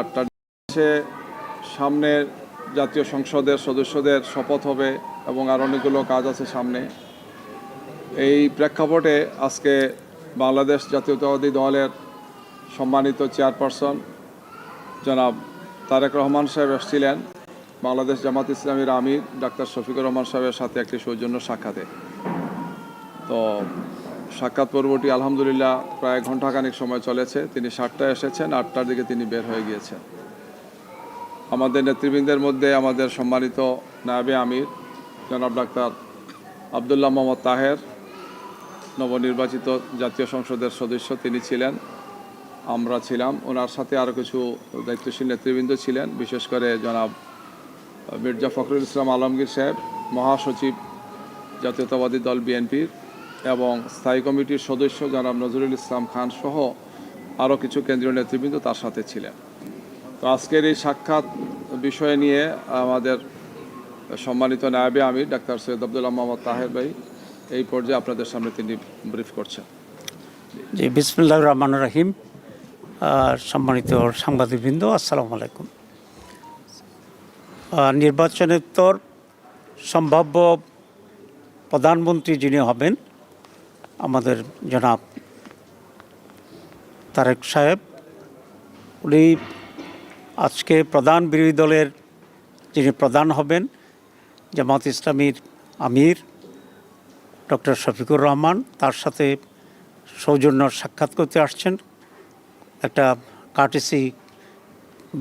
আটটার সে সামনে জাতীয় সংসদের সদস্যদের শপথ হবে এবং আর অনেকগুলো কাজ আছে সামনে। এই প্রেক্ষাপটে আজকে বাংলাদেশ জাতীয়তাবাদী দলের সম্মানিত চেয়ারপারসন জনাব তারেক রহমান সাহেব এসেছিলেন, বাংলাদেশ জামাত ইসলামীর আমির ডাক্তার শফিকুর রহমান সাহেবের সাথে একটি সৌজন্য সাক্ষাতে। তো সাক্ষাৎ পর্বটি আলহামদুলিল্লাহ প্রায় ঘন্টাখানিক সময় চলেছে। তিনি সাতটায় এসেছেন, আটটার দিকে তিনি বের হয়ে গিয়েছেন। আমাদের নেতৃবৃন্দের মধ্যে আমাদের সম্মানিত নায়াবে আমির, জনাব ডাক্তার আবদুল্লাহ মোহাম্মদ তাহের, নবনির্বাচিত জাতীয় সংসদের সদস্য তিনি ছিলেন, আমরা ছিলাম। ওনার সাথে আরও কিছু দায়িত্বশীল নেতৃবৃন্দ ছিলেন, বিশেষ করে জনাব মির্জা ফখরুল ইসলাম আলমগীর সাহেব, মহাসচিব জাতীয়তাবাদী দল বিএনপির। এবং স্থায়ী কমিটির সদস্য জনাব নজরুল ইসলাম খান সহ আরও কিছু কেন্দ্রীয় নেতৃবৃন্দ তার সাথে ছিলেন। তো আজকের এই সাক্ষাৎ বিষয় নিয়ে আমাদের সম্মানিত নায়াবে আমির, ডাক্তার সৈয়দ আবদুল্লাহ মোহাম্মদ তাহের ভাই এই পর্যায়ে আপনাদের সামনে তিনি ব্রিফ করছেন। জি বিসমুল্লাহ রহমান রাহিম। আর সম্মানিত সাংবাদিকবৃন্দ, আসসালামু আলাইকুম। নির্বাচনের তোর সম্ভাব্য প্রধানমন্ত্রী যিনি হবেন আমাদের জনাব তারেক সাহেব, উনি আজকে প্রধান বিরোধী দলের যিনি প্রধান হবেন, জামাত ইসলামীর আমির ডক্টর শফিকুর রহমান, তার সাথে সৌজন্য সাক্ষাৎ করতে আসছেন, একটা কার্টেসি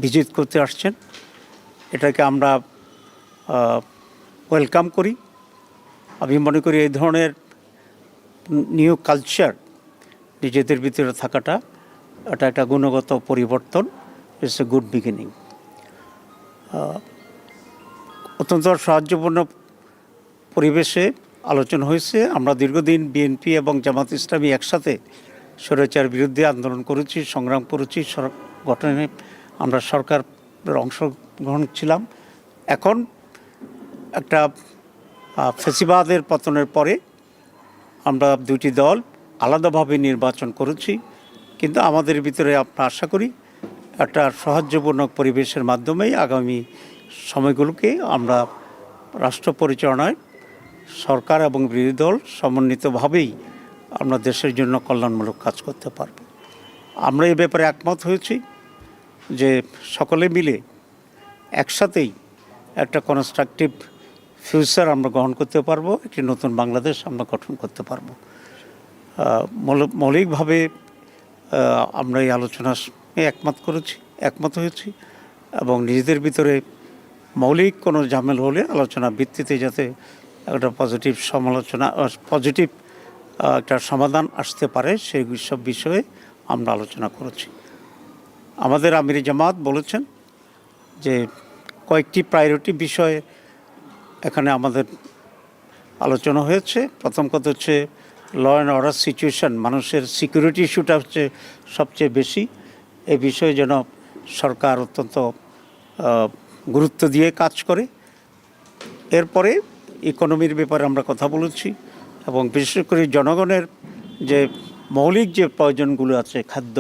ভিজিট করতে আসছেন। এটাকে আমরা ওয়েলকাম করি। আমি মনে করি এই ধরনের নিউ কালচার নিজেদের ভিতরে থাকাটা, এটা একটা গুণগত পরিবর্তন ইটস এ গুড বিগিনিং অত্যন্ত সাহায্যপূর্ণ পরিবেশে আলোচনা হয়েছে। আমরা দীর্ঘদিন বিএনপি এবং জামাত ইসলামী একসাথে স্বৈরাচার বিরুদ্ধে আন্দোলন করেছি, সংগ্রাম করেছি গঠনে আমরা সরকার অংশগ্রহণ ছিলাম। এখন একটা ফেসিবাদের পতনের পরে আমরা দুটি দল আলাদাভাবে নির্বাচন করেছি, কিন্তু আমাদের ভিতরে আমরা আশা করি একটা সাহায্যপূর্ণ পরিবেশের মাধ্যমেই আগামী সময়গুলোকে আমরা রাষ্ট্র পরিচালনায় সরকার এবং বিরোধী দল সমন্বিতভাবেই আমরা দেশের জন্য কল্যাণমূলক কাজ করতে পারব। আমরা এই ব্যাপারে একমত হয়েছি যে সকলে মিলে একসাথেই একটা কনস্ট্রাকটিভ ফিউচার আমরা গ্রহণ করতে পারব, একটি নতুন বাংলাদেশ আমরা গঠন করতে পারব। মৌল- মৌলিকভাবে আমরা এই আলোচনা একমত করেছি, একমত হয়েছি এবং নিজেদের ভিতরে মৌলিক কোনো ঝামেল হলে আলোচনা ভিত্তিতে যাতে একটা পজিটিভ সমালোচনা পজিটিভ একটা সমাধান আসতে পারে সেই সব বিষয়ে আমরা আলোচনা করেছি। আমাদের আমির জামাত বলেছেন যে কয়েকটি প্রায়োরিটি বিষয়ে এখানে আমাদের আলোচনা হয়েছে। প্রথম কথা হচ্ছে ল অ্যান্ড অর্ডার সিচুয়েশন মানুষের সিকিউরিটি ইস্যুটা হচ্ছে সবচেয়ে বেশি। এ বিষয়ে যেন সরকার অত্যন্ত গুরুত্ব দিয়ে কাজ করে। এরপরে ইকোনমির ব্যাপারে আমরা কথা বলেছি এবং বিশেষ করে জনগণের যে মৌলিক যে প্রয়োজনগুলো আছে, খাদ্য,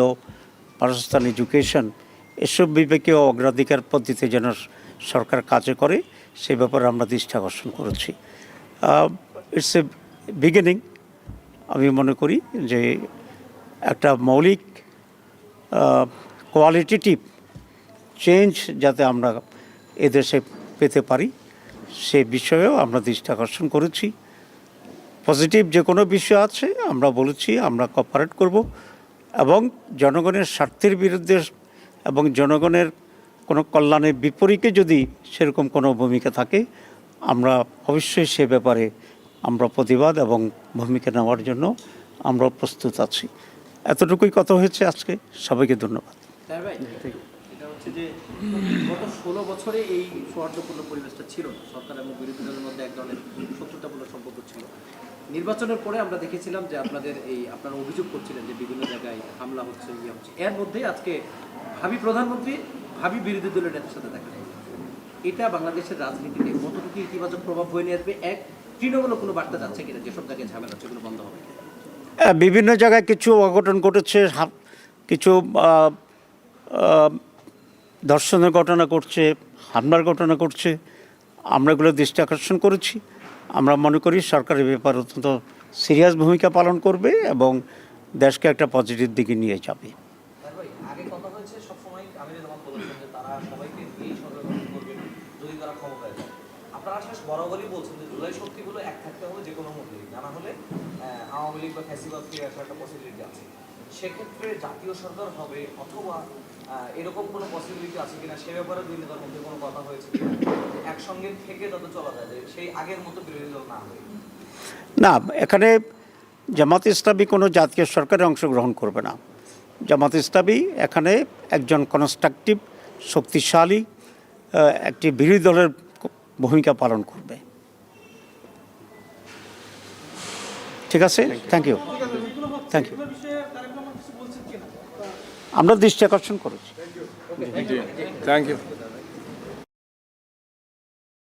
বাসস্থান এডুকেশন এসব বিবেকেও অগ্রাধিকার পদ্ধতিতে যেন সরকার কাজে করে। সে ব্যাপারে আমরা দৃষ্টি আকর্ষণ করেছি। ইটস এ বিগিনিং আমি মনে করি যে একটা মৌলিক কোয়ালিটেটিভ চেঞ্জ যাতে আমরা এদেশে পেতে পারি, সে বিষয়েও আমরা দৃষ্টি আকর্ষণ করেছি। পজিটিভ যে কোনো বিষয় আছে, আমরা বলেছি, আমরা কপারেট করব এবং জনগণের স্বার্থের বিরুদ্ধে এবং জনগণের কোনো কল্যাণের বিপরীতে যদি সেরকম কোনো ভূমিকা থাকে আমরা অবশ্যই সে ব্যাপারে আমরা প্রতিবাদ এবং ভূমিকা নেওয়ার জন্য আমরা প্রস্তুত আছি। এতটুকুই কথা হয়েছে আজকে। সবাইকে ধন্যবাদ। এটা হচ্ছে যে গত ষোলো বছরে এই সৌহার্দ্যপূর্ণ পরিবেশটা ছিল না। সরকার এবং বিরোধী দলের মধ্যে এক ধরনের শত্রুতাপূর্ণ সম্পর্ক ছিল নির্বাচনের পরে আমরা দেখেছিলাম যে আপনাদের এই আপনারা অভিযোগ করছিলেন যে বিভিন্ন জায়গায় হামলা হচ্ছে ইয়ে হচ্ছে। এর মধ্যে আজকে ভাবি প্রধানমন্ত্রী ভাবি বিরোধী দলের নেতার সাথে দেখা গেল। এটা বাংলাদেশের রাজনীতিতে কতটুকু ইতিবাচক প্রভাব বয়ে নিয়ে আসবে? এক, তৃণমূলও কোনো বার্তা যাচ্ছে কিনা যেসব জায়গায় ঝামেলা এগুলো বন্ধ হবে বিভিন্ন জায়গায় কিছু অঘটন ঘটেছে কিছু ধর্ষণের ঘটনা করছে হামলার ঘটনা করছে আমরা এগুলো দৃষ্টি আকর্ষণ করেছি। আমরা মনে করি সরকার এ ব্যাপারে অত্যন্ত সিরিয়াস ভূমিকা পালন করবে এবং দেশকে একটা পজিটিভ দিকে নিয়ে যাবে তার ভাই আগে কথা হয়েছে সবসময় আমির জামাত বলেছেন যে তারা সবাইকে নিয়ে সরকার গঠন করবেন যদি তারা ক্ষমতায় যায় আপনারা আসলে বরাবরই বলছেন যে জুলাই শক্তিগুলো এক থাকতে হবে যে কোনো মধ্যেই জানা হলে আওয়ামী লীগ বা ফ্যাসিবাদ ফিরে আসার একটা পসিবিলিটি আছে। সেক্ষেত্রে জাতীয় সরকার হবে অথবা এরকম কোনো পসিবিলিটি আছে কিনা সে ব্যাপারে দুই নেতার মধ্যে কোনো কথা হয়েছে একসঙ্গে থেকে যাতে চলা যায় সেই আগের মতো বিরোধী দল না হয়। না, এখানে জামাত ইসলামী কোনো জাতীয় সরকারে অংশগ্রহণ করবে না। জামাত ইসলামী এখানে একজন কনস্ট্রাকটিভ শক্তিশালী একটি বিরোধী দলের ভূমিকা পালন করবে। ঠিক আছে? থ্যাংক ইউ থ্যাংক ইউ আমরা দৃষ্টি আকর্ষণ করেছি। Thank you